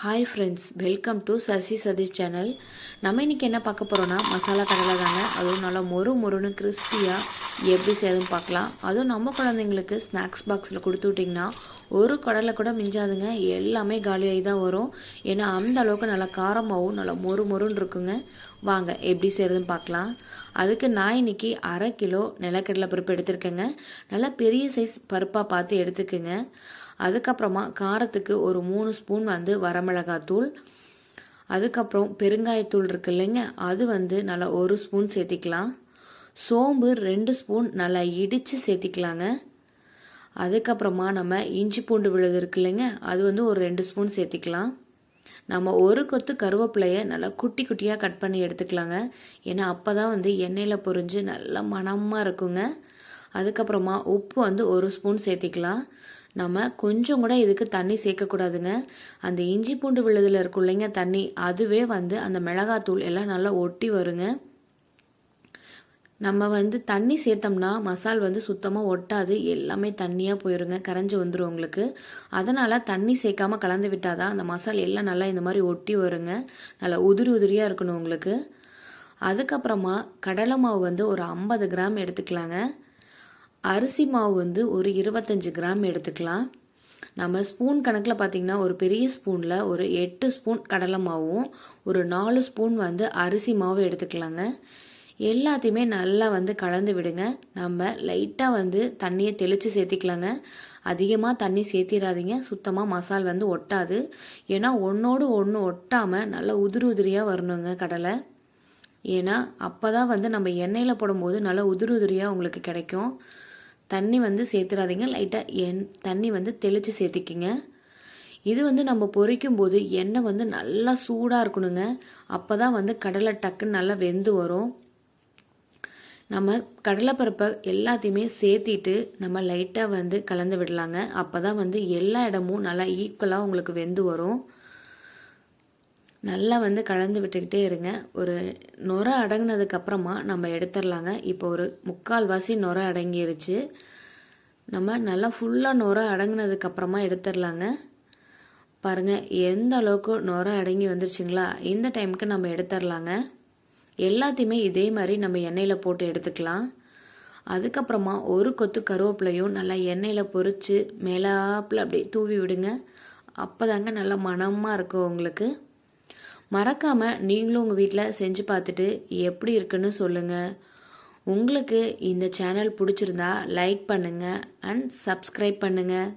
Hi friends welcome to Sasi Satish channel நம்ம இன்றைக்கி என்ன பார்க்க போகிறோன்னா மசாலா கடலை தாங்க. அதுவும் நல்லா மொறு மொறுன்னு கிறிஸ்பியாக எப்படி செய்யறதுன்னு பார்க்கலாம். அதுவும் நம்ம குழந்தைங்களுக்கு ஸ்நாக்ஸ் பாக்ஸில் கொடுத்து விட்டிங்கன்னா ஒரு கடலை கூட மிஞ்சாதுங்க. எல்லாமே காலியாகி தான் வரும். ஏன்னா அந்த அளவுக்கு நல்லா காரமாகவும் நல்லா மொறு மொறுன்னு இருக்குங்க. வாங்க எப்படி செய்கிறதுன்னு பார்க்கலாம். அதுக்கு நான் இன்னைக்கு அரை கிலோ நிலக்கடலை பருப்பு எடுத்திருக்கேங்க. நல்லா பெரிய சைஸ் பருப்பாக பார்த்து எடுத்துக்கோங்க. அதுக்கப்புறமா காரத்துக்கு ஒரு மூணு ஸ்பூன் வந்து வரமிளகாத்தூள். அதுக்கப்புறம் பெருங்காயத்தூள் இருக்கு இல்லைங்க அது வந்து நல்லா ஒரு ஸ்பூன் சேர்த்திக்கலாம். சோம்பு ரெண்டு ஸ்பூன் நல்லா இடித்து சேர்த்திக்கலாங்க. அதுக்கப்புறமா நம்ம இஞ்சி பூண்டு விழுது இருக்கு இல்லைங்க அது வந்து ஒரு ரெண்டு ஸ்பூன் சேர்த்திக்கலாம். நம்ம ஒரு கொத்து கருவேப்பிலையை நல்லா குட்டி குட்டியாக கட் பண்ணி எடுத்துக்கலாங்க. ஏன்னா அப்போ தான் வந்து எண்ணெயில் பொரிஞ்சு நல்லா மணமாக இருக்குங்க. அதுக்கப்புறமா உப்பு வந்து ஒரு ஸ்பூன் சேர்த்திக்கலாம். நம்ம கொஞ்சம் கூட இதுக்கு தண்ணி சேர்க்கக்கூடாதுங்க. அந்த இஞ்சி பூண்டு விழுதில் இருக்கும் இல்லைங்க தண்ணி. அதுவே வந்து அந்த மிளகாத்தூள் எல்லாம் நல்லா ஒட்டி வருங்க. நம்ம வந்து தண்ணி சேர்த்தோம்னா மசால் வந்து சுத்தமாக ஒட்டாது எல்லாமே தண்ணியாக போயிருங்க கரைஞ்சி வந்துடும் உங்களுக்கு. அதனால் தண்ணி சேர்க்காமல் கலந்து விட்டால் தான் அந்த மசால் எல்லாம் நல்லா இந்த மாதிரி ஒட்டி வருங்க. நல்லா உதிரி உதிரியாக இருக்கணும் உங்களுக்கு. அதுக்கப்புறமா கடலை மாவு வந்து ஒரு ஐம்பது கிராம் எடுத்துக்கலாங்க. அரிசி மாவு வந்து ஒரு இருபத்தஞ்சி கிராம் எடுத்துக்கலாம். நம்ம ஸ்பூன் கணக்கில் பார்த்திங்கன்னா ஒரு பெரிய ஸ்பூனில் ஒரு எட்டு ஸ்பூன் கடலை மாவும் ஒரு நாலு ஸ்பூன் வந்து அரிசி மாவு எடுத்துக்கலாங்க. எல்லாத்தையுமே நல்லா வந்து கலந்து விடுங்க. நம்ம லைட்டாக வந்து தண்ணியை தெளித்து சேர்த்திக்கலாங்க. அதிகமாக தண்ணி சேர்த்திடாதீங்க சுத்தமாக மசால் வந்து ஒட்டாது. ஏன்னா ஒன்றோடு ஒன்று ஒட்டாமல் நல்லா உதிரி உதிரியாக வரணுங்க கடலை. ஏன்னா அப்போ தான் வந்து நம்ம எண்ணெயில் போடும்போது நல்லா உதிரி உதிரியாக உங்களுக்கு கிடைக்கும். தண்ணி வந்து சேர்த்துடாதீங்க லைட்டாக எண் தண்ணி வந்து தெளித்து சேர்த்திக்கிங்க. இது வந்து நம்ம பொரிக்கும் போது எண்ணெய் வந்து நல்லா சூடாக இருக்கணுங்க. அப்போ தான் வந்து கடலை டக்குன்னு நல்லா வெந்து வரும். நம்ம கடலைப்பருப்பை எல்லாத்தையுமே சேர்த்திட்டு நம்ம லைட்டாக வந்து கலந்து விடலாங்க. அப்போ தான் வந்து எல்லா இடமும் நல்லா ஈக்குவலாக உங்களுக்கு வெந்து வரும். நல்லா வந்து கலந்து விட்டுக்கிட்டே இருங்க. ஒரு நுர அடங்கினதுக்கப்புறமா நம்ம எடுத்துடலாங்க. இப்போ ஒரு முக்கால்வாசி நுர அடங்கிருச்சு. நம்ம நல்லா ஃபுல்லாக நுர அடங்கினதுக்கப்புறமா எடுத்துடலாங்க. பாருங்கள் எந்த அளவுக்கு நுர அடங்கி வந்துருச்சுங்களா? இந்த டைமுக்கு நம்ம எடுத்துடலாங்க. எல்லாத்தையுமே இதே மாதிரி நம்ம எண்ணெயில் போட்டு எடுத்துக்கலாம். அதுக்கப்புறமா ஒரு கொத்து கருவேப்பிலையும் நல்லா எண்ணெயில் பொரித்து மேலாப்பில் அப்படியே தூவி விடுங்க. அப்போ தாங்க நல்லா மணமாக இருக்கும் உங்களுக்கு. மறக்காமல் நீங்களும் உங்கள் வீட்டில் செஞ்சு பார்த்துட்டு எப்படி இருக்குன்னு சொல்லுங்கள் உங்களுக்கு இந்த சேனல் பிடிச்சிருந்தா லைக் பண்ணுங்கள் அண்ட் சப்ஸ்கிரைப் பண்ணுங்கள்